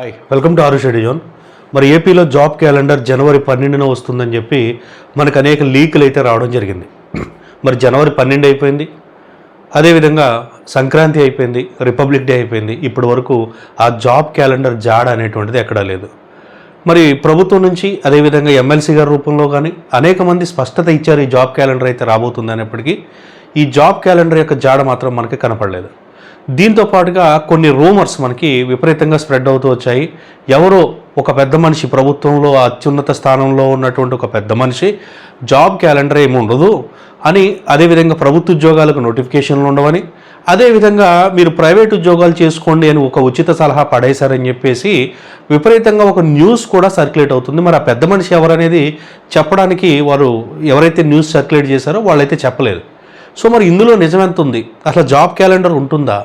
Hi welcome to ఆరు షెడ్యూన్ మరి ఏపీలో జాబ్ క్యాలెండర్ జనవరి పన్నెండున వస్తుందని చెప్పి మనకు అనేక లీకులు అయితే రావడం జరిగింది. మరి జనవరి పన్నెండు అయిపోయింది. అదేవిధంగా సంక్రాంతి అయిపోయింది రిపబ్లిక్ డే అయిపోయింది. ఇప్పటి వరకు ఆ జాబ్ క్యాలెండర్ జాడ అనేటువంటిది ఎక్కడా లేదు. మరి ప్రభుత్వం నుంచి అదేవిధంగా ఎమ్మెల్సీ గారి రూపంలో కానీ అనేక మంది స్పష్టత ఇచ్చారు ఈ జాబ్ క్యాలెండర్ అయితే రాబోతుంది అనేప్పటికీ ఈ జాబ్ క్యాలెండర్ యొక్క జాడ మాత్రం మనకి కనపడలేదు. దీంతో పాటుగా కొన్ని రూమర్స్ మనకి విపరీతంగా స్ప్రెడ్ అవుతూ వచ్చాయి. ఎవరో ఒక పెద్ద మనిషి ప్రభుత్వంలో అత్యున్నత స్థానంలో ఉన్నటువంటి ఒక పెద్ద మనిషి జాబ్ క్యాలెండర్ ఏమి ఉండదు అని అదేవిధంగా ప్రభుత్వ ఉద్యోగాలకు నోటిఫికేషన్లు ఉండవని అదేవిధంగా మీరు ప్రైవేట్ ఉద్యోగాలు చేసుకోండి అని ఒక ఉచిత సలహా పడేశారని చెప్పేసి విపరీతంగా ఒక న్యూస్ కూడా సర్క్యులేట్ అవుతుంది. మరి ఆ పెద్ద మనిషి ఎవరనేది చెప్పడానికి వారు ఎవరైతే న్యూస్ సర్క్యులేట్ చేశారో వాళ్ళైతే చెప్పలేదు సో మరి ఇందులో నిజమెంత ఉంది అసలు జాబ్ క్యాలెండర్ ఉంటుందా?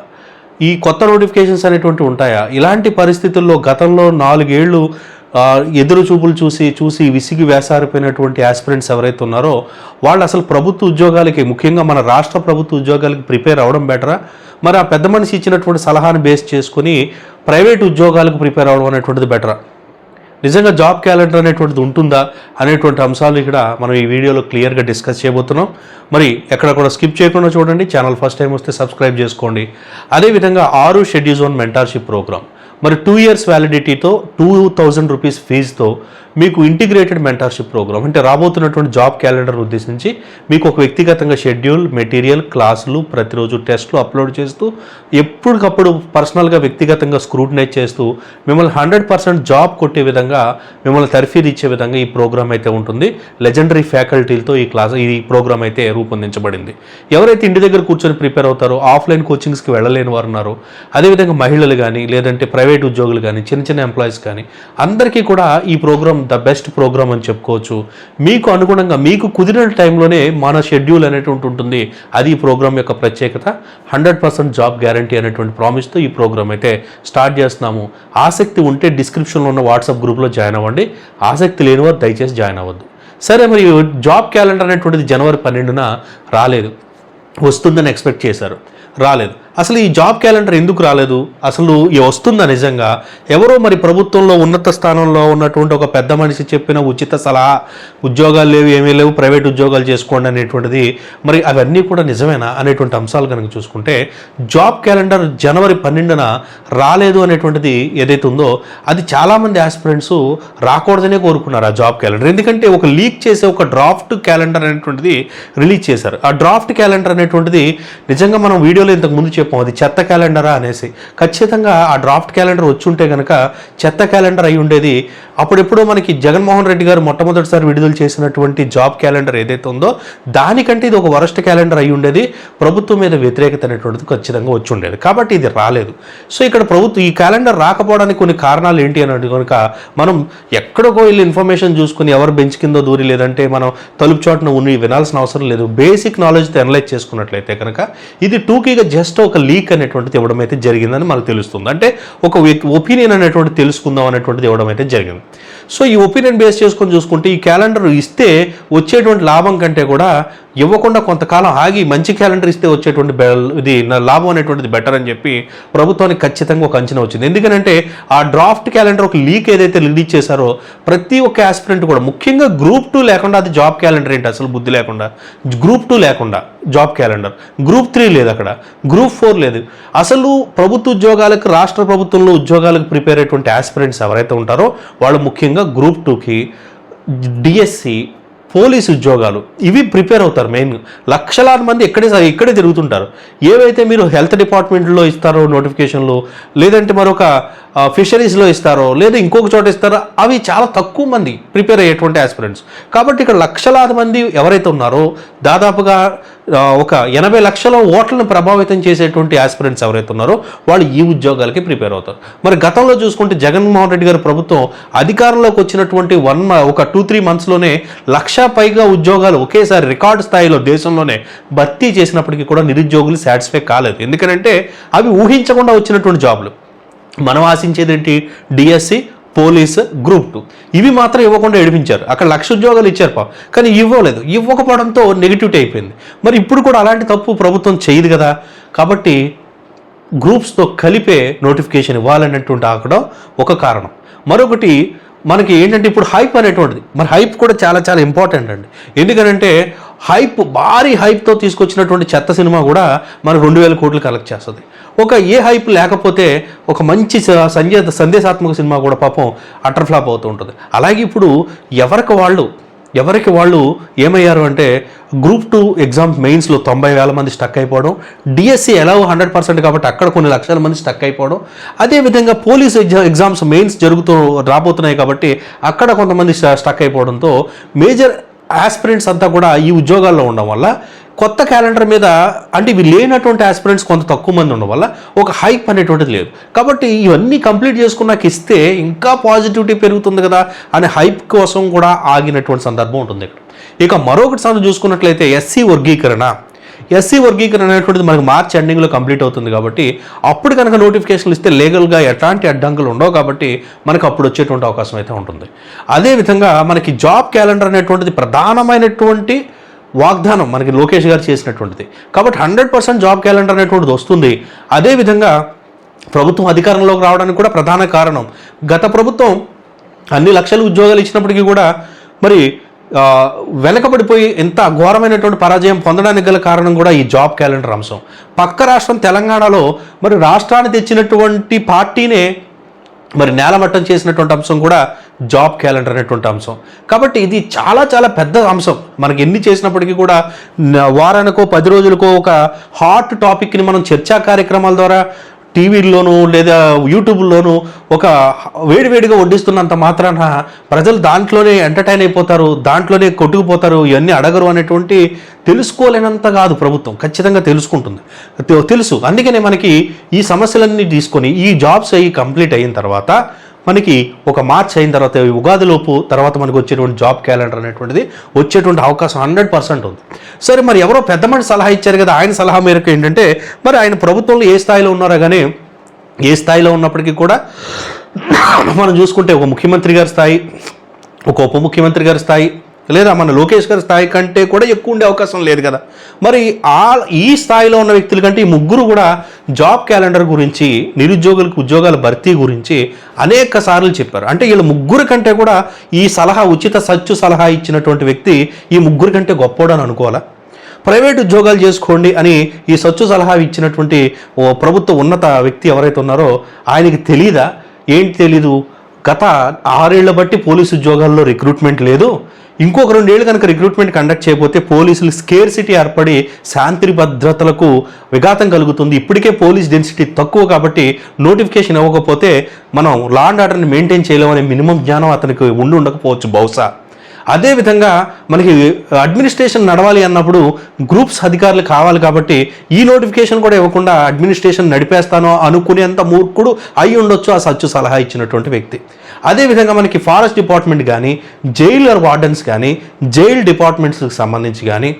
ఈ కొత్త నోటిఫికేషన్స్ అనేటువంటి ఉంటాయా? ఇలాంటి పరిస్థితుల్లో గతంలో నాలుగేళ్ళు ఎదురు చూపులు చూసి చూసి విసిగి వేసారిపోయినటువంటి ఆస్పిరెంట్స్ ఎవరైతే ఉన్నారో వాళ్ళు అసలు ప్రభుత్వ ఉద్యోగాలకి ముఖ్యంగా మన రాష్ట్ర ప్రభుత్వ ఉద్యోగాలకి ప్రిపేర్ అవ్వడం బెటరా? మరి ఆ పెద్ద మనిషి ఇచ్చినటువంటి సలహాను బేస్ చేసుకుని ప్రైవేట్ ఉద్యోగాలకు ప్రిపేర్ అవ్వడం అనేటువంటిది బెటరా? నిజంగా జాబ్ క్యాలెండర్ అనేటువంటిది ఉంటుందా అనేటువంటి అంశాలు ఇక్కడ మనం ఈ వీడియోలో క్లియర్గా డిస్కస్ చేయబోతున్నాం. మరి ఎక్కడ కూడా స్కిప్ చేయకుండా చూడండి. ఛానల్ ఫస్ట్ టైం వస్తే సబ్స్క్రైబ్ చేసుకోండి. అదేవిధంగా ఆరు షెడ్యూల్ జోన్ మెంటార్షిప్ ప్రోగ్రామ్. మరి టూ ఇయర్స్ వ్యాలిడిటీతో టూ థౌజండ్ రూపీస్ ఫీజుతో మీకు ఇంటిగ్రేటెడ్ మెంటార్షిప్ ప్రోగ్రామ్ అంటే రాబోతున్నటువంటి జాబ్ క్యాలెండర్ ఉద్దేశించి మీకు ఒక వ్యక్తిగతంగా షెడ్యూల్ మెటీరియల్ క్లాసులు ప్రతిరోజు టెస్ట్లు అప్లోడ్ చేస్తూ ఎప్పటికప్పుడు పర్సనల్గా వ్యక్తిగతంగా స్క్రూటినైజ్ చేస్తూ మిమ్మల్ని హండ్రెడ్ పర్సెంట్ జాబ్ కొట్టే విధంగా మిమ్మల్ని తర్ఫీదు ఇచ్చే విధంగా ఈ ప్రోగ్రామ్ అయితే ఉంటుంది. లెజెండరీ ఫ్యాకల్టీలతో ఈ క్లాస్ ఈ ప్రోగ్రామ్ అయితే రూపొందించబడింది. ఎవరైతే ఇంటి దగ్గర కూర్చొని ప్రిపేర్ అవుతారో ఆఫ్లైన్ కోచింగ్స్కి వెళ్ళలేని వారు ఉన్నారో అదేవిధంగా మహిళలు కానీ లేదంటే ప్రైవేట్ ఉద్యోగులు కానీ చిన్న చిన్న ఎంప్లాయీస్ కానీ అందరికీ కూడా ఈ ప్రోగ్రామ్ ద బెస్ట్ ప్రోగ్రామ్ అని చెప్పుకోవచ్చు. మీకు అనుగుణంగా మీకు కుదిరిన టైంలోనే మన షెడ్యూల్ అనేటువంటి ఉంటుంది. అది ఈ ప్రోగ్రామ్ యొక్క ప్రత్యేకత. హండ్రెడ్ పర్సెంట్ జాబ్ గ్యారంటీ అనేటువంటి ప్రామిస్తో ఈ ప్రోగ్రామ్ అయితే స్టార్ట్ చేస్తున్నాము. ఆసక్తి ఉంటే డిస్క్రిప్షన్లో ఉన్న వాట్సాప్ గ్రూప్లో జాయిన్ అవ్వండి. ఆసక్తి లేనివారు దయచేసి జాయిన్ అవ్వద్దు. సరే మరి జాబ్ క్యాలెండర్ అనేటువంటిది జనవరి పన్నెండున రాలేదు. వస్తుందని ఎక్స్పెక్ట్ చేశారు. రాలేదు. అసలు ఈ జాబ్ క్యాలెండర్ ఎందుకు రాలేదు? అసలు ఈ వస్తుందా నిజంగా? ఎవరో మరి ప్రభుత్వంలో ఉన్నత స్థానంలో ఉన్నటువంటి ఒక పెద్ద మనిషి చెప్పిన ఉచిత సలహా ఉద్యోగాలు లేవు ఏమీ లేవు ప్రైవేట్ ఉద్యోగాలు చేసుకోండి అనేటువంటిది మరి అవన్నీ కూడా నిజమేనా అనేటువంటి అంశాలు కనుక చూసుకుంటే జాబ్ క్యాలెండర్ జనవరి పన్నెండున రాలేదు అనేటువంటిది ఏదైతే ఉందో అది చాలామంది ఆస్పిరెంట్స్ రాకూడదనే కోరుకున్నారు ఆ జాబ్ క్యాలెండర్ ఎందుకంటే ఒక లీక్ చేసే ఒక డ్రాఫ్ట్ క్యాలెండర్ అనేటువంటిది రిలీజ్ చేశారు. ఆ డ్రాఫ్ట్ క్యాలెండర్ అనేటువంటిది నిజంగా మనం వీడియోలో ఇంతకు ముందు చెప్పాం అది చెత్త క్యాలెండరా అనేసి. ఖచ్చితంగా ఆ డ్రాఫ్ట్ క్యాలెండర్ వచ్చి ఉంటే కనుక చెత్త క్యాలెండర్ అయి ఉండేది. అప్పుడెప్పుడో మనకి జగన్మోహన్ రెడ్డి గారు మొట్టమొదటిసారి విడుదల చేసినటువంటి జాబ్ క్యాలెండర్ ఏదైతే ఉందో దానికంటే ఇది ఒక వరస్ట్ క్యాలెండర్ అయి ఉండేది. ప్రభుత్వం మీద వ్యతిరేకత అనేటువంటిది ఖచ్చితంగా వచ్చి ఉండేది. కాబట్టి ఇది రాలేదు. సో ఇక్కడ ప్రభుత్వం ఈ క్యాలెండర్ రాకపోవడానికి కొన్ని కారణాలు ఏంటి అని కనుక మనం ఎక్కడికో వెళ్ళి ఇన్ఫర్మేషన్ చూసుకుని ఎవరు బెంచ్ కిందో దూరి లేదంటే మనం తలుపు చోటున ఉన్ని వినాల్సిన అవసరం లేదు. బేసిక్ నాలెడ్జ్తో అనలైజ్ చేసుకున్నట్లయితే కనుక ఇది టూకీగా జస్ట్ ఒక లీక్ అనేటువంటిది ఇవ్వడం అయితే జరిగిందని మనకు తెలుస్తుంది. అంటే ఒక ఒపీనియన్ అనేటువంటి తెలుసుకుందాం అనేటువంటిది ఇవ్వడం అయితే జరిగింది. సో ఈ ఒపీనియన్ బేస్ చేసుకొని చూసుకుంటే ఈ క్యాలెండర్ ఇస్తే వచ్చేటువంటి లాభం కంటే కూడా ఇవ్వకుండా కొంతకాలం ఆగి మంచి క్యాలెండర్ ఇస్తే వచ్చేటువంటి ఇది నా లాభం అనేటువంటిది బెటర్ అని చెప్పి ప్రభుత్వానికి ఖచ్చితంగా ఒక అంచనా వచ్చింది. ఎందుకంటే ఆ డ్రాఫ్ట్ క్యాలెండర్ ఒక లీక్ ఏదైతే రిలీజ్ చేశారో ప్రతి ఒక్క ఆస్పిరెంట్ కూడా ముఖ్యంగా గ్రూప్ టూ లేకుండా అది జాబ్ క్యాలెండర్ ఏంటి అసలు బుద్ధి లేకుండా? గ్రూప్ టూ లేకుండా జాబ్ క్యాలెండర్. గ్రూప్ త్రీ లేదు అక్కడ. గ్రూప్ ఫోర్ లేదు. అసలు ప్రభుత్వ ఉద్యోగాలకు రాష్ట్ర ప్రభుత్వంలో ఉద్యోగాలకు ప్రిపేర్ అయ్యేటువంటి ఆస్పిరెంట్స్ ఎవరైతే ఉంటారో వాళ్ళు ముఖ్యంగా గ్రూప్ టూకి డిఎస్సి పోలీస్ ఉద్యోగాలు ఇవి ప్రిపేర్ అవుతారు మెయిన్ లక్షలాది మంది ఇక్కడే ఇక్కడే తిరుగుతుంటారు. ఏవైతే మీరు హెల్త్ డిపార్ట్మెంట్లో ఇస్తారో నోటిఫికేషన్లు లేదంటే మరొక ఫిషరీస్లో ఇస్తారో లేదా ఇంకొక చోట ఇస్తారో అవి చాలా తక్కువ మంది ప్రిపేర్ అయ్యేటువంటి ఆస్పిరెంట్స్ కాబట్టి ఇక్కడ లక్షలాది మంది ఎవరైతే ఉన్నారో దాదాపుగా ఒక ఎనభై లక్షల ఓట్లను ప్రభావితం చేసేటువంటి ఆస్పిరెంట్స్ ఎవరైతే ఉన్నారో వాళ్ళు ఈ ఉద్యోగాలకి ప్రిపేర్ అవుతారు. మరి గతంలో చూసుకుంటే జగన్మోహన్ రెడ్డి గారి ప్రభుత్వం అధికారంలోకి వచ్చినటువంటి వన్ ఒక టూ త్రీ మంత్స్లోనే లక్ష పైగా ఉద్యోగాలు ఒకేసారి రికార్డు స్థాయిలో దేశంలోనే భర్తీ చేసినప్పటికీ కూడా నిరుద్యోగులు సాటిస్ఫై కాలేదు. ఎందుకంటే అవి ఊహించకుండా వచ్చినటువంటి జాబులు. మనం ఆశించేది ఏంటి డిఎస్సి పోలీస్ గ్రూప్ టూ. ఇవి మాత్రం ఇవ్వకుండా ఏడిపించారు. అక్కడ లక్ష ఉద్యోగాలు ఇచ్చారు పా కానీ ఇవ్వలేదు. ఇవ్వకపోవడంతో నెగిటివిటీ అయిపోయింది. మరి ఇప్పుడు కూడా అలాంటి తప్పు ప్రభుత్వం చేయదు కదా. కాబట్టి గ్రూప్స్తో కలిపే నోటిఫికేషన్ ఇవ్వాలనేటువంటి ఆకడం ఒక కారణం. మరొకటి మనకి ఏంటంటే ఇప్పుడు హైప్ అనేటువంటిది. మరి హైప్ కూడా చాలా చాలా ఇంపార్టెంట్ అండి. ఎందుకనంటే హైప్ భారీ హైప్తో తీసుకొచ్చినటువంటి చెత్త సినిమా కూడా మనకు రెండు వేల కోట్లు కలెక్ట్ చేస్తుంది. ఒక ఏ హైప్ లేకపోతే ఒక మంచి స- సంజే సందేశాత్మక సినిమా కూడా పాపం అటర్ ఫ్లాప్ అవుతూ ఉంటుంది. అలాగే ఇప్పుడు ఎవరికి వాళ్ళు ఎవరికి వాళ్ళు ఏమయ్యారు అంటే గ్రూప్ టూ ఎగ్జామ్ మెయిన్స్లో తొంభై వేల మంది స్టక్ అయిపోవడం డిఎస్సి ఎలా హండ్రెడ్ పర్సెంట్ కాబట్టి అక్కడ కొన్ని లక్షల మంది స్టక్ అయిపోవడం అదేవిధంగా పోలీస్ ఎగ్జామ్ ఎగ్జామ్స్ మెయిన్స్ జరుగుతూ రాబోతున్నాయి కాబట్టి అక్కడ కొంతమంది స్టక్ అయిపోవడంతో మేజర్ ఆస్పిరెంట్స్ అంతా కూడా ఈ ఉద్యోగాల్లో ఉండడం వల్ల కొత్త క్యాలెండర్ మీద అంటే ఇవి లేనటువంటి ఆస్పిరెంట్స్ కొంత తక్కువ మంది ఉండడం వల్ల ఒక హైప్ అనేటువంటిది లేదు. కాబట్టి ఇవన్నీ కంప్లీట్ చేసుకున్నాక ఇస్తే ఇంకా పాజిటివిటీ పెరుగుతుంది కదా అనే హైప్ కోసం కూడా ఆగినటువంటి సందర్భం ఉంటుంది ఇక్కడ. ఇక మరొకటి సార్లు చూసుకున్నట్లయితే ఎస్సీ వర్గీకరణ. ఎస్సీ వర్గీకరణ అనేటువంటిది మనకి మార్చ్ ఎండింగ్లో కంప్లీట్ అవుతుంది కాబట్టి అప్పుడు కనుక నోటిఫికేషన్లు ఇస్తే లీగల్గా ఎట్లాంటి అడ్డంకులు ఉండవు కాబట్టి మనకు అప్పుడు వచ్చేటువంటి అవకాశం అయితే ఉంటుంది. అదేవిధంగా మనకి జాబ్ క్యాలెండర్ అనేటువంటిది ప్రధానమైనటువంటి వాగ్దానం మనకి లోకేష్ గారు చేసినటువంటిది. కాబట్టి హండ్రెడ్ పర్సెంట్ జాబ్ క్యాలెండర్ అనేటువంటిది వస్తుంది. అదేవిధంగా ప్రభుత్వం అధికారంలోకి రావడానికి కూడా ప్రధాన కారణం గత ప్రభుత్వం అన్ని లక్షల ఉద్యోగాలు ఇచ్చినప్పటికీ కూడా మరి వెనకబడిపోయి ఎంత ఘోరమైనటువంటి పరాజయం పొందడానికి గల కారణం కూడా ఈ జాబ్ క్యాలెండర్ అంశం. పక్క రాష్ట్రం తెలంగాణలో మరి రాష్ట్రాన్ని తెచ్చినటువంటి పార్టీనే మరి నేలమట్టం చేసినటువంటి అంశం కూడా జాబ్ క్యాలెండర్ అనేటువంటి అంశం. కాబట్టి ఇది చాలా చాలా పెద్ద అంశం. మనకి ఎన్ని చేసినప్పటికీ కూడా వారానికో పది రోజులకో ఒక హాట్ టాపిక్ని మనం చర్చా కార్యక్రమాల ద్వారా టీవీల్లోనూ లేదా యూట్యూబ్లోనూ ఒక వేడివేడిగా వడ్డిస్తున్నంత మాత్రాన ప్రజలు దాంట్లోనే ఎంటర్టైన్ అయిపోతారు దాంట్లోనే కొట్టుకుపోతారు ఇవన్నీ అడగరు అనేటువంటి తెలుసుకోలేనంత కాదు ప్రభుత్వం. ఖచ్చితంగా తెలుసుకుంటుంది. తెలుసు. అందుకనే మనకి ఈ సమస్యలన్నీ తీసుకొని ఈ జాబ్స్ అవి కంప్లీట్ అయిన తర్వాత మనకి ఒక మార్చ్ అయిన తర్వాత ఉగాదిలోపు తర్వాత మనకు వచ్చేటువంటి జాబ్ క్యాలెండర్ అనేటువంటిది వచ్చేటువంటి అవకాశం హండ్రెడ్ పర్సెంట్ ఉంది. సరే మరి ఎవరో పెద్ద మంది సలహా ఇచ్చారు కదా ఆయన సలహా మేరకు ఏంటంటే మరి ఆయన ప్రభుత్వంలో ఏ స్థాయిలో ఉన్నారో కానీ ఏ స్థాయిలో ఉన్నప్పటికీ కూడా మనం చూసుకుంటే ఒక ముఖ్యమంత్రి గారి స్థాయి ఒక ఉప ముఖ్యమంత్రి గారి స్థాయి లేదా మన లోకేష్ గారి స్థాయి కంటే కూడా ఎక్కువ ఉండే అవకాశం లేదు కదా. మరి ఆ ఈ స్థాయిలో ఉన్న వ్యక్తుల కంటే ఈ ముగ్గురు కూడా జాబ్ క్యాలెండర్ గురించి నిరుద్యోగులకు ఉద్యోగాల భర్తీ గురించి అనేక సార్లు చెప్పారు. అంటే వీళ్ళ ముగ్గురు కంటే కూడా ఈ సలహా ఉచిత సచ్చు సలహా ఇచ్చినటువంటి వ్యక్తి ఈ ముగ్గురు కంటే గొప్పోడని అనుకోవాలా? ప్రైవేట్ ఉద్యోగాలు చేసుకోండి అని ఈ సచ్చు సలహా ఇచ్చినటువంటి ఓ ప్రభుత్వ ఉన్నత వ్యక్తి ఎవరైతే ఉన్నారో ఆయనకి తెలీదా? ఏంటి తెలీదు? గత ఆరేళ్ళ బట్టి పోలీసు ఉద్యోగాల్లో రిక్రూట్మెంట్ లేదు. ఇంకొక రెండేళ్ళు కనుక రిక్రూట్మెంట్ కండక్ట్ చేయకపోతే పోలీసులు స్కేర్ సిటీ ఏర్పడి శాంతి భద్రతలకు విఘాతం కలుగుతుంది. ఇప్పటికే పోలీస్ డెన్సిటీ తక్కువ కాబట్టి నోటిఫికేషన్ ఇవ్వకపోతే మనం లా అండ్ ఆర్డర్ని మెయింటైన్ చేయలేమనే మినిమం జ్ఞానం అతనికి ఉండి ఉండకపోవచ్చు బహుశా. అదేవిధంగా మనకి అడ్మినిస్ట్రేషన్ నడవాలి అన్నప్పుడు గ్రూప్స్ అధికారులు కావాలి కాబట్టి ఈ నోటిఫికేషన్ కూడా ఇవ్వకుండా అడ్మినిస్ట్రేషన్ నడిపేస్తానో అనుకునేంత మూర్ఖుడు అయి ఉండొచ్చు ఆ సచ్చు సలహా ఇచ్చినటువంటి వ్యక్తి. అదేవిధంగా మనకి ఫారెస్ట్ డిపార్ట్మెంట్ కానీ జైలర్ వార్డెన్స్ కానీ జైల్ డిపార్ట్మెంట్స్కి సంబంధించి కానీ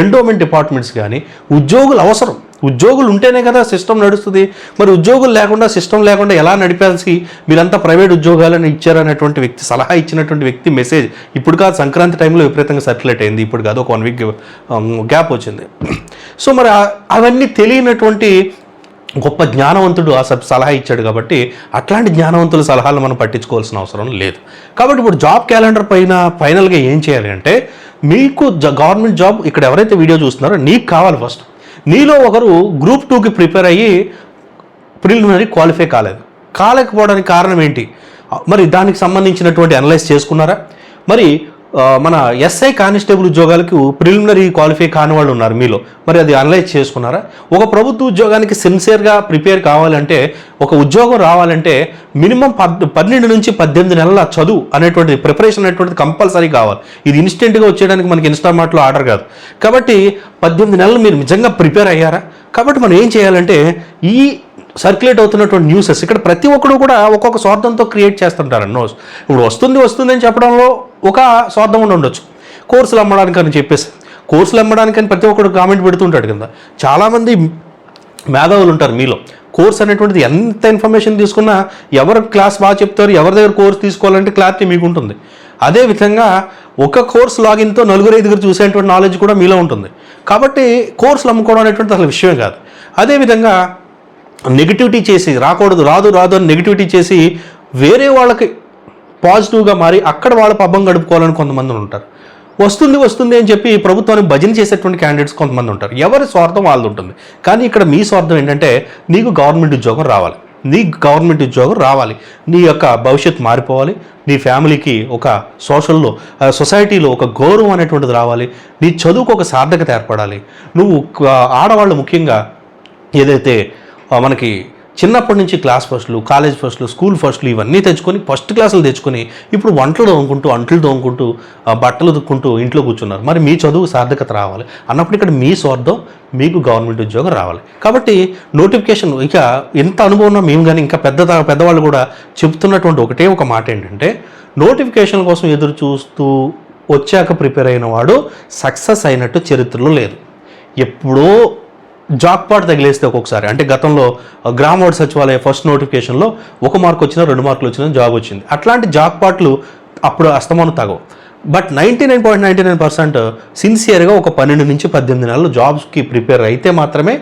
ఎండోమెంట్ డిపార్ట్మెంట్స్ కానీ ఉద్యోగులు అవసరం. ఉద్యోగులు ఉంటేనే కదా సిస్టమ్ నడుస్తుంది. మరి ఉద్యోగులు లేకుండా సిస్టమ్ లేకుండా ఎలా నడిపాల్సి మీరంతా ప్రైవేట్ ఉద్యోగాలను ఇచ్చారనేటువంటి వ్యక్తి సలహా ఇచ్చినటువంటి వ్యక్తి మెసేజ్ ఇప్పుడు కాదు సంక్రాంతి టైంలో విపరీతంగా సర్క్యులేట్ అయింది. ఇప్పుడు కాదు ఒక వన్ వీక్ గ్యాప్ వచ్చింది. సో మరి అవన్నీ తెలియనటువంటి గొప్ప జ్ఞానవంతుడు ఆ సబ్ సలహా ఇచ్చాడు కాబట్టి అట్లాంటి జ్ఞానవంతుల సలహాలు మనం పట్టించుకోవాల్సిన అవసరం లేదు. కాబట్టి ఇప్పుడు జాబ్ క్యాలెండర్ పైన ఫైనల్గా ఏం చేయాలి అంటే మీకు గవర్నమెంట్ జాబ్ ఇక్కడ ఎవరైతే వీడియో చూస్తున్నారో నీకు కావాలి ఫస్ట్. నీలో ఒకరు గ్రూప్ టూకి ప్రిపేర్ అయ్యి ప్రిలిమినరీ క్వాలిఫై కాలేదు. కాలేకపోవడానికి కారణం ఏంటి? మరి దానికి సంబంధించినటువంటి అనలైజ్ చేసుకున్నారా? మరి మన ఎస్ఐ కానిస్టేబుల్ ఉద్యోగాలకు ప్రిలిమినరీ క్వాలిఫై కాని వాళ్ళు ఉన్నారు మీలో. మరి అది అనలైజ్ చేసుకున్నారా? ఒక ప్రభుత్వ ఉద్యోగానికి సిన్సియర్గా ప్రిపేర్ కావాలంటే ఒక ఉద్యోగం రావాలంటే మినిమం పద్ పన్నెండు నుంచి పద్దెనిమిది నెలల చదువు అనేటువంటి ప్రిపరేషన్ అనేటువంటిది కంపల్సరీ కావాలి. ఇది ఇన్స్టెంట్గా వచ్చేయడానికి మనకి ఇన్స్టామార్ట్లో ఆర్డర్ కాదు. కాబట్టి పద్దెనిమిది నెలలు మీరు నిజంగా ప్రిపేర్ అయ్యారా? కాబట్టి మనం ఏం చేయాలంటే ఈ సర్క్యులేట్ అవుతున్నటువంటి న్యూసెస్ ఇక్కడ ప్రతి ఒక్కడు కూడా ఒక్కొక్క స్వార్థంతో క్రియేట్ చేస్తుంటారు. నోస్ ఇప్పుడు వస్తుంది వస్తుంది అని చెప్పడంలో ఒక స్వార్థం ఉండి ఉండొచ్చు. కోర్సులు అమ్మడానికి అని చెప్పేసి. కోర్సులు అమ్మడానికి అని ప్రతి ఒక్కడు కామెంట్ పెడుతుంటాడు కింద. చాలామంది మేధావులు ఉంటారు మీలో. కోర్స్ అనేటువంటిది ఎంత ఇన్ఫర్మేషన్ తీసుకున్నా ఎవరు క్లాస్ బాగా చెప్తారు ఎవరి దగ్గర కోర్స్ తీసుకోవాలంటే క్లారిటీ మీకు ఉంటుంది అదేవిధంగా ఒక కోర్స్ లాగిన్తో నలుగురు ఐదుగురు చూసేటువంటి నాలెడ్జ్ కూడా మీలో ఉంటుంది. కాబట్టి కోర్సులు అమ్ముకోవడం అనేటువంటిది అసలు విషయమే కాదు. అదేవిధంగా నెగిటివిటీ చేసి రాకూడదు రాదు రాదు అని నెగిటివిటీ చేసి వేరే వాళ్ళకి పాజిటివ్గా మారి అక్కడ వాళ్ళ పబ్బం గడుపుకోవాలని కొంతమంది ఉంటారు. వస్తుంది వస్తుంది అని చెప్పి ప్రభుత్వానికి భజన చేసేటువంటి క్యాండిడేట్స్ కొంతమంది ఉంటారు. ఎవరి స్వార్థం వాళ్ళది ఉంటుంది. కానీ ఇక్కడ మీ స్వార్థం ఏంటంటే నీకు గవర్నమెంట్ ఉద్యోగం రావాలి. నీ గవర్నమెంట్ ఉద్యోగం రావాలి. నీ యొక్క భవిష్యత్తు మారిపోవాలి. నీ ఫ్యామిలీకి ఒక సోషల్లో సొసైటీలో ఒక గౌరవం అనేటువంటిది రావాలి. నీ చదువుకు ఒక సార్థకత ఏర్పడాలి. నువ్వు ఆడవాళ్ళు ముఖ్యంగా ఏదైతే మనకి చిన్నప్పటి నుంచి క్లాస్ ఫస్ట్లు కాలేజ్ ఫస్ట్లు స్కూల్ ఫస్ట్లు ఇవన్నీ తెచ్చుకొని ఫస్ట్ క్లాసులు తెచ్చుకొని ఇప్పుడు వంటలు తోముకుంటూ అంట్లు తోముకుంటూ బట్టలు దుక్కుంటూ ఇంట్లో కూర్చున్నారు. మరి మీ చదువు సార్థకత రావాలి. అన్నప్పుడు ఇక్కడ మీ స్వార్థం మీకు గవర్నమెంట్ ఉద్యోగం రావాలి. కాబట్టి నోటిఫికేషన్ ఇక ఎంత అనుభవం మేము కానీ ఇంకా పెద్ద పెద్దవాళ్ళు కూడా చెప్తున్నటువంటి ఒకటే ఒక మాట ఏంటంటే నోటిఫికేషన్ కోసం ఎదురు చూస్తూ వచ్చాక ప్రిపేర్ అయిన వాడు సక్సెస్ అయినట్టు చరిత్రలో లేదు. ఎప్పుడో జాక్పాట్ తగిలేస్తే ఒక్కొక్కసారి. అంటే గతంలో గ్రామ సచివాలయ ఫస్ట్ నోటిఫికేషన్లో ఒక మార్క్ వచ్చినా రెండు మార్కులు వచ్చినా జాబ్ వచ్చింది. అట్లాంటి జాక్పాట్లు అప్పుడు అస్తమానం తగవు. But ninety nine point ninety nine percent సిన్సియర్గా ఒక పన్నెండు నుంచి పద్దెనిమిది నెలలు జాబ్స్కి ప్రిపేర్ అయితే మాత్రమే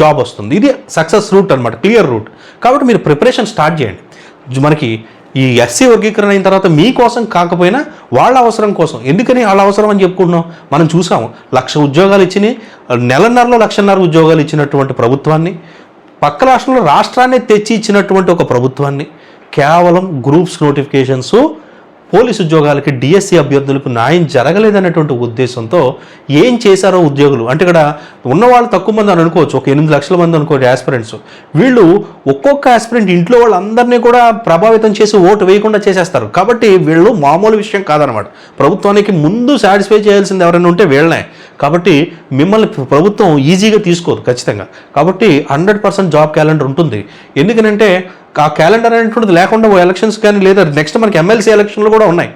జాబ్ వస్తుంది. ఇది సక్సెస్ రూట్ అనమాట క్లియర్ రూట్ కాబట్టి మీరు ప్రిపరేషన్ స్టార్ట్ చేయండి. మనకి ఈ ఎస్సీ వర్గీకరణ అయిన తర్వాత మీకోసం కాకపోయినా వాళ్ళ అవసరం కోసం. ఎందుకని వాళ్ళ అవసరం అని చెప్పుకుంటున్నాం? మనం చూసాము లక్ష ఉద్యోగాలు ఇచ్చినాయి నెలన్నరలో లక్షన్నర ఉద్యోగాలు ఇచ్చినటువంటి ప్రభుత్వాన్ని పక్క రాష్ట్రంలో రాష్ట్రాన్ని తెచ్చి ఇచ్చినటువంటి ఒక ప్రభుత్వాన్ని కేవలం గ్రూప్స్ నోటిఫికేషన్స్ పోలీస్ ఉద్యోగాలకి డిఎస్సి అభ్యర్థులకు న్యాయం జరగలేదనేటువంటి ఉద్దేశంతో ఏం చేశారో ఉద్యోగులు? అంటే ఇక్కడ ఉన్నవాళ్ళు తక్కువ మంది అని అనుకోవచ్చు. ఒక ఎనిమిది లక్షల మంది అనుకోవచ్చు ఆస్పిరెంట్స్ వీళ్ళు ఒక్కొక్క ఆస్పిరెంట్ ఇంట్లో వాళ్ళందరినీ కూడా ప్రభావితం చేసి ఓటు వేయకుండా చేసేస్తారు. కాబట్టి వీళ్ళు మామూలు విషయం కాదనమాట ప్రభుత్వానికి ముందు సాటిస్ఫై చేయాల్సింది ఎవరైనా ఉంటే వీళ్ళనే. కాబట్టి మిమ్మల్ని ప్రభుత్వం ఈజీగా తీసుకోదు ఖచ్చితంగా. కాబట్టి హండ్రెడ్ పర్సెంట్ జాబ్ క్యాలెండర్ ఉంటుంది. ఎందుకనంటే ఆ క్యాలెండర్ అనేటువంటిది లేకుండా ఓ ఎలక్షన్స్ కానీ లేదా నెక్స్ట్ మనకి ఎమ్మెల్సీ ఎలక్షన్లు కూడా ఉన్నాయి.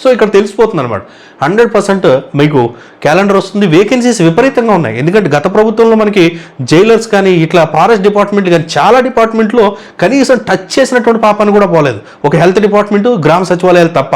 సో ఇక్కడ తెలిసిపోతుంది అనమాట హండ్రెడ్ పర్సెంట్ మీకు క్యాలెండర్ వస్తుంది. వేకెన్సీస్ విపరీతంగా ఉన్నాయి. ఎందుకంటే గత ప్రభుత్వంలో మనకి జైలర్స్ కానీ ఇట్లా ఫారెస్ట్ డిపార్ట్మెంట్ కానీ చాలా డిపార్ట్మెంట్లో కనీసం టచ్ చేసినటువంటి పాపాన్ని కూడా పోలేదు. ఒక హెల్త్ డిపార్ట్మెంట్ గ్రామ సచివాలయాలు తప్ప.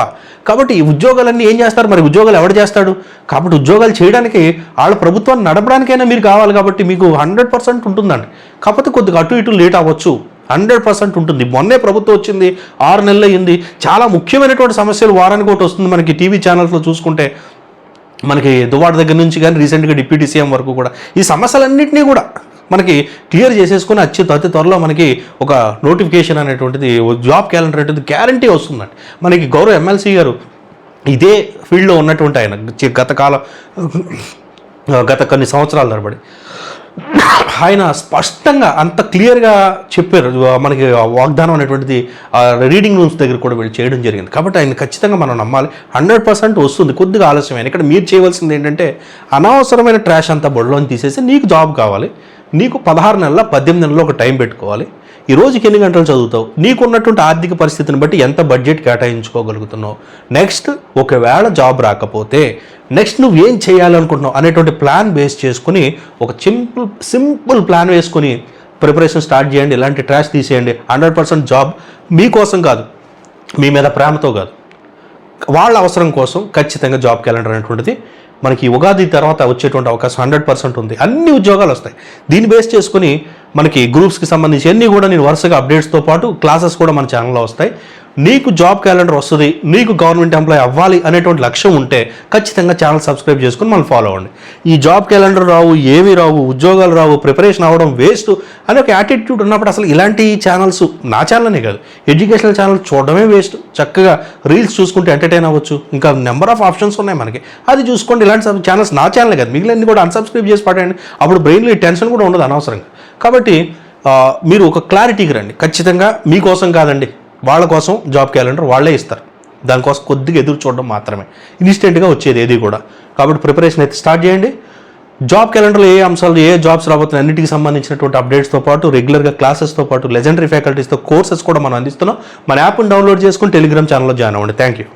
కాబట్టి ఈ ఉద్యోగాలన్నీ ఏం చేస్తారు? మరి ఉద్యోగాలు ఎవడు చేస్తాడు? కాబట్టి ఉద్యోగాలు చేయడానికి వాళ్ళ ప్రభుత్వాన్ని నడపడానికైనా మీరు కావాలి కాబట్టి మీకు హండ్రెడ్ పర్సెంట్ ఉంటుందండి. కాకపోతే కొద్దిగా అటు ఇటు లేట్ అవ్వచ్చు. హండ్రెడ్ పర్సెంట్ ఉంటుంది. మొన్నే ప్రభుత్వం వచ్చింది ఆరు నెలలు అయ్యింది. చాలా ముఖ్యమైనటువంటి సమస్యలు వారానికి ఒకటి వస్తుంది మనకి టీవీ ఛానల్స్లో చూసుకుంటే. మనకి దువాడ దగ్గర నుంచి కానీ రీసెంట్గా డిప్యూటీ సీఎం వరకు కూడా. ఈ సమస్యలన్నింటినీ కూడా మనకి క్లియర్ చేసేసుకుని అతి అతి త్వరలో మనకి ఒక నోటిఫికేషన్ అనేటువంటిది జాబ్ క్యాలెండర్ అనేది గ్యారంటీ వస్తుందండి. మనకి గౌరవ ఎమ్మెల్సీ గారు ఇదే ఫీల్డ్లో ఉన్నటువంటి ఆయన. గత కాలం గత కొన్ని సంవత్సరాల తరబడి. ఆయన స్పష్టంగా అంత క్లియర్గా చెప్పారు. మనకి వాగ్దానం అనేటువంటిది రీడింగ్ రూమ్స్ దగ్గర కూడా వీళ్ళు చేయడం జరిగింది. కాబట్టి ఆయన ఖచ్చితంగా మనం నమ్మాలి. హండ్రెడ్ పర్సెంట్ వస్తుంది. కొద్దిగా ఆలస్యమైన ఇక్కడ మీరు చేయవలసింది ఏంటంటే అనవసరమైన ట్రాష్ అంతా బొడలోని తీసేసి నీకు జాబ్ కావాలి. నీకు పదహారు నెలల పద్దెనిమిది నెలల్లో ఒక టైం పెట్టుకోవాలి. ఈ రోజుకి ఎన్ని గంటలు చదువుతావు? నీకున్నటువంటి ఆర్థిక పరిస్థితిని బట్టి ఎంత బడ్జెట్ కేటాయించుకోగలుగుతున్నావు? నెక్స్ట్ ఒకవేళ జాబ్ రాకపోతే నెక్స్ట్ నువ్వు ఏం చేయాలనుకుంటున్నావు అనేటువంటి ప్లాన్ బేస్ చేసుకుని ఒక సింపుల్ సింపుల్ ప్లాన్ వేసుకుని ప్రిపరేషన్ స్టార్ట్ చేయండి. ఇలాంటి ట్రాష్ తీసేయండి. హండ్రెడ్ పర్సెంట్ జాబ్ మీకోసం కాదు. మీ మీద ప్రేమతో కాదు. వాళ్ళ అవసరం కోసం ఖచ్చితంగా జాబ్ క్యాలెండర్ అనేటువంటిది మనకి ఉగాది తర్వాత వచ్చేటువంటి అవకాశం హండ్రెడ్ పర్సెంట్ ఉంది. అన్ని ఉద్యోగాలు వస్తాయి. దీన్ని బేస్ చేసుకుని మనకి గ్రూప్స్కి సంబంధించి అన్నీ కూడా నేను వరుసగా అప్డేట్స్తో పాటు క్లాసెస్ కూడా మన ఛానల్లో వస్తాయి. నీకు జాబ్ క్యాలెండర్ వస్తుంది నీకు గవర్నమెంట్ ఎంప్లాయ్ అవ్వాలి అనేటువంటి లక్ష్యం ఉంటే ఖచ్చితంగా ఛానల్ సబ్స్క్రైబ్ చేసుకుని మనం ఫాలో అవ్వండి. ఈ జాబ్ క్యాలెండర్ రావు ఏమీ రావు ఉద్యోగాలు రావు ప్రిపరేషన్ అవ్వడం వేస్ట్ అనే ఒక యాటిట్యూడ్ ఉన్నప్పుడు అసలు ఇలాంటి ఛానల్స్ నా ఛానల్నే కాదు ఎడ్యుకేషనల్ ఛానల్ చూడడమే వేస్ట్. చక్కగా రీల్స్ చూసుకుంటే ఎంటర్టైన్ అవ్వచ్చు. ఇంకా నెంబర్ ఆఫ్ ఆప్షన్స్ ఉన్నాయి మనకి. అది చూసుకోండి ఇలాంటి ఛానల్స్ నా ఛానల్ కాదు మిగిలిన కూడా అన్సబ్స్క్రైబ్ చేసి పడండి అప్పుడు బ్రెయిన్లో టెన్షన్ కూడా ఉండదు అనవసరంగా. కాబట్టి మీరు ఒక క్లారిటీకి రండి. ఖచ్చితంగా మీకోసం కాదండి వాళ్ళ కోసం జాబ్ క్యాలెండర్ వాళ్ళే ఇస్తారు. దానికోసం కొద్దిగా ఎదురు చూడడం మాత్రమే. ఇన్స్టెంట్గా వచ్చేది ఏది కూడా. కాబట్టి ప్రిపరేషన్ అయితే స్టార్ట్ చేయండి. జాబ్ క్యాలెండర్లో ఏ అంశాలు ఏ జాబ్స్ రాబోతున్నాయి అన్నిటికి సంబంధించినటువంటి అప్డేట్స్తో పాటు రెగ్యులర్గా క్లాసెస్తో పాటు లెజెండరీ ఫ్యాకల్టీస్తో కోర్సెస్ కూడా మనం అందిస్తున్నాం. మన యాప్ను డౌన్లోడ్ చేసుకుని టెలిగ్రామ్ ఛానల్లో జాయిన్ అవ్వండి. Thank you